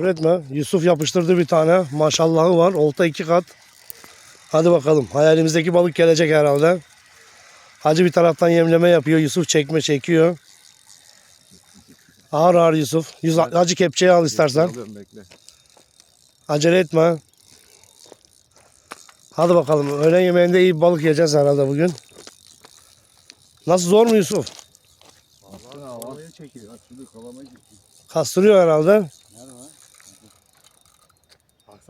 Küfür etme. Yusuf yapıştırdı bir tane. Maşallahı var. Olta iki kat. Hadi bakalım. Hayalimizdeki balık gelecek herhalde. Hacı bir taraftan yemleme yapıyor. Yusuf çekme çekiyor. Ağır ağır Yusuf. Yüz, hacı kepçeyi al istersen. Acele etme. Hadi bakalım. Öğlen yemeğinde iyi balık yiyeceğiz herhalde bugün. Nasıl zor mu Yusuf? Kastırıyor herhalde.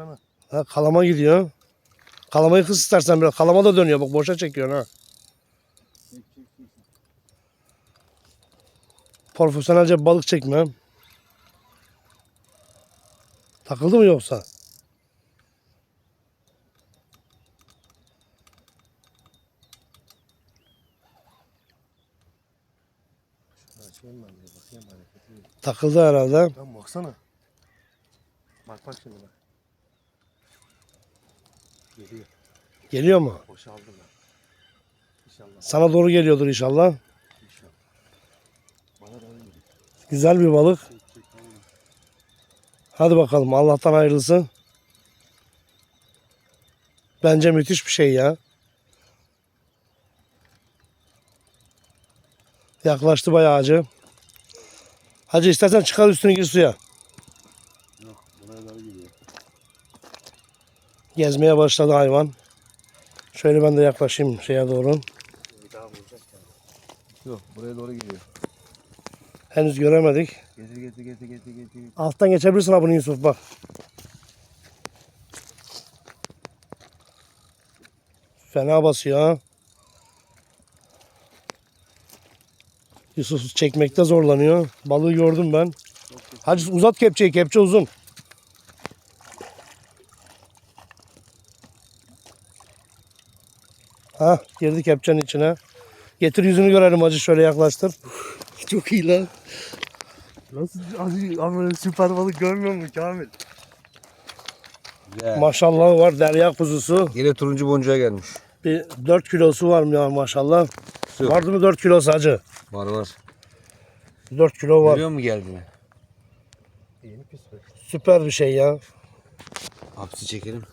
Baksana. Ha, kalama gidiyor. Kalamayı kız istersen biraz. Kalama da dönüyor. Bak boşa çekiyor ha. Profesyonelce balık çekme. Takıldı mı yoksa? Takıldı herhalde. Lan baksana. Bak bak şimdi bak. Geliyor. Geliyor mu? Boşaldı lan. İnşallah. Sana doğru geliyordur inşallah. İnşallah. Bana da öyle. Güzel bir balık. Tamam. Hadi bakalım Allah'tan hayırlısı. Bence müthiş bir şey ya. Yaklaştı bayağı hacı. Hacı istersen çıkar üstüne gir suya. Yok buraya doğru geliyor. Gezmeye başladı hayvan. Şöyle ben de yaklaşayım şeye doğru. Yok buraya doğru geliyor. Henüz göremedik. Getir getir getir getir getir. Alttan geçebilirsin bunu Yusuf bak. Fena basıyor ha. Yusuf çekmekte zorlanıyor. Balığı gördüm ben. Hadi uzat kepçeyi. Kepçe uzun. Ha girdi kepçenin içine. Getir yüzünü görelim hacı şöyle yaklaştır. Çok iyi lan. Nasıl acı ama süper balık görmüyor musun Kamil? Maşallah var derya kuzusu. Yine turuncu boncuğa gelmiş. Bir 4 kilosu var mı ya maşallah. Yok. Vardı mı 4 kilosu hacı? Var var. 4 kilo var. Görüyor musun geldiğini? Süper bir şey ya. Hapsi çekelim.